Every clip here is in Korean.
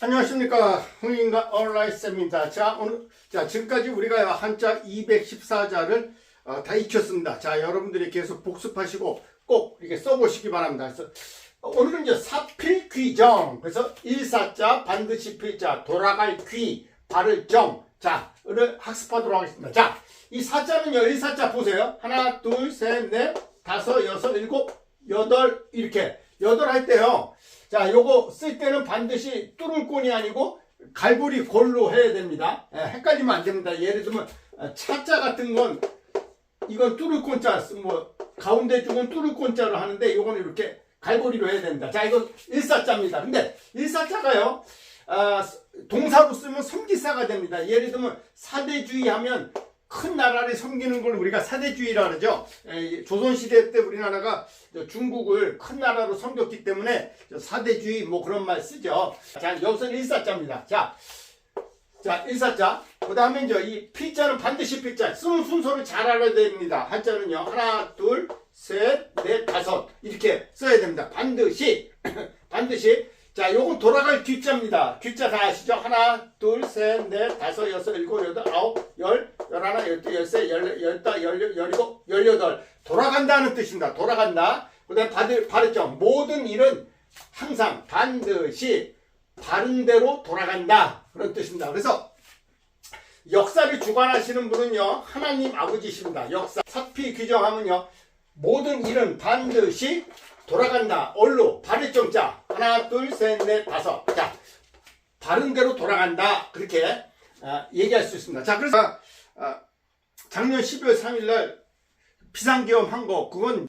안녕하십니까 흥인가 온라인 쌤입니다. 자 오늘 자 지금까지 우리가 한자 214자를 어, 다 익혔습니다. 자 여러분들이 계속 복습하시고 꼭 이렇게 써보시기 바랍니다. 그래서 오늘은 이제 사필 귀정 그래서 일사자 반드시 필자 돌아갈 귀 바를 정자 오늘 학습하도록 하겠습니다. 자이 사자는요 일사자 보세요 하나 둘 셋 넷 다섯 여섯 일곱 여덟 이렇게 여덟 할 때요. 자, 요거 쓸 때는 반드시 뚫을권이 아니고 갈고리 골로 해야 됩니다. 예, 헷갈리면 안 됩니다. 예를 들면 어, 차자 같은 건 이건 뚫을권자 뭐 가운데 쪽은 뚫을권자로 하는데 요거는 이렇게 갈고리로 해야 됩니다. 자, 이거 일사자입니다. 근데 일사자가요. 아, 동사로 쓰면 섬기사가 됩니다. 예를 들면 사대주의 하면 큰 나라를 섬기는 걸 우리가 사대주의라 그러죠. 에, 조선시대 때 우리나라가 중국을 큰 나라로 섬겼기 때문에 사대주의 뭐 그런 말 쓰죠. 자, 여기서는 일사자입니다. 자, 자, 일사자. 그 다음에 이제 이 필자는 반드시 필자. 쓰는 순서를 잘 알아야 됩니다. 한자는요. 하나, 둘, 셋, 넷, 다섯. 이렇게 써야 됩니다. 반드시. 반드시. 자, 요건 돌아갈 뒷자입니다. 뒷자 다 아시죠? 하나, 둘, 셋, 넷, 다섯, 여섯, 일곱, 여덟, 아홉, 열, 열하나, 열두, 열세, 열, 열다, 열, 열일곱, 열여덟. 돌아간다는 뜻입니다. 돌아간다. 그 다음에 받을, 바르점. 모든 일은 항상 반드시 바른 대로 돌아간다. 그런 뜻입니다. 그래서 역사를 주관하시는 분은요, 하나님 아버지십니다. 역사. 사피 규정하면요, 모든 일은 반드시 돌아간다. 얼로 바르점자. 하나, 둘, 셋, 넷, 다섯. 자, 바른 대로 돌아간다. 그렇게 아, 얘기할 수 있습니다. 자, 그래서 아, 작년 12월 3일 날 비상계엄 한 거, 그건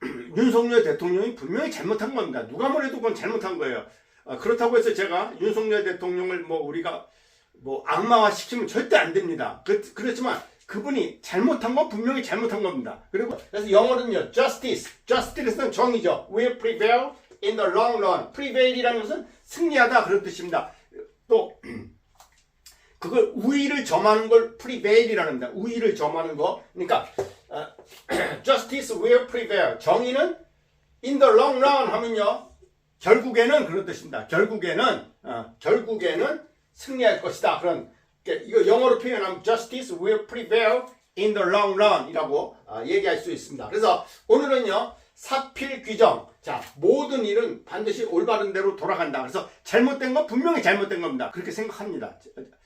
윤석열 대통령이 분명히 잘못한 겁니다. 누가 뭐래도 그건 잘못한 거예요. 아, 그렇다고 해서 제가 윤석열 대통령을 뭐 우리가 뭐 악마화 시키면 절대 안 됩니다. 그, 그렇지만 그분이 잘못한 건 분명히 잘못한 겁니다. 그리고 그래서 영어로는요, justice, justice는 정의죠. will prevail in the long run. prevail이라는 것은 승리하다 그런 뜻입니다. 또 그걸 우위를 점하는 걸 prevail이라는 겁니다. 우위를 점하는 거. 그러니까 어, justice will prevail. 정의는 in the long run 하면요. 결국에는 그런 뜻입니다. 결국에는 어, 결국에는 승리할 것이다. 그런 이거 영어로 표현하면 justice will prevail in the long run이라고 어, 얘기할 수 있습니다. 그래서 오늘은요. 사필 규정. 자, 모든 일은 반드시 올바른 대로 돌아간다. 그래서 잘못된 건 분명히 잘못된 겁니다. 그렇게 생각합니다.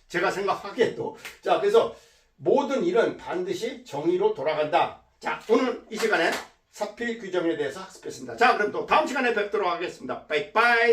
제가 생각하기에도. 자, 그래서 모든 일은 반드시 정의로 돌아간다. 자, 오늘 이 시간에 사필 규정에 대해서 학습했습니다. 자, 그럼 또 다음 시간에 뵙도록 하겠습니다. 바이바이.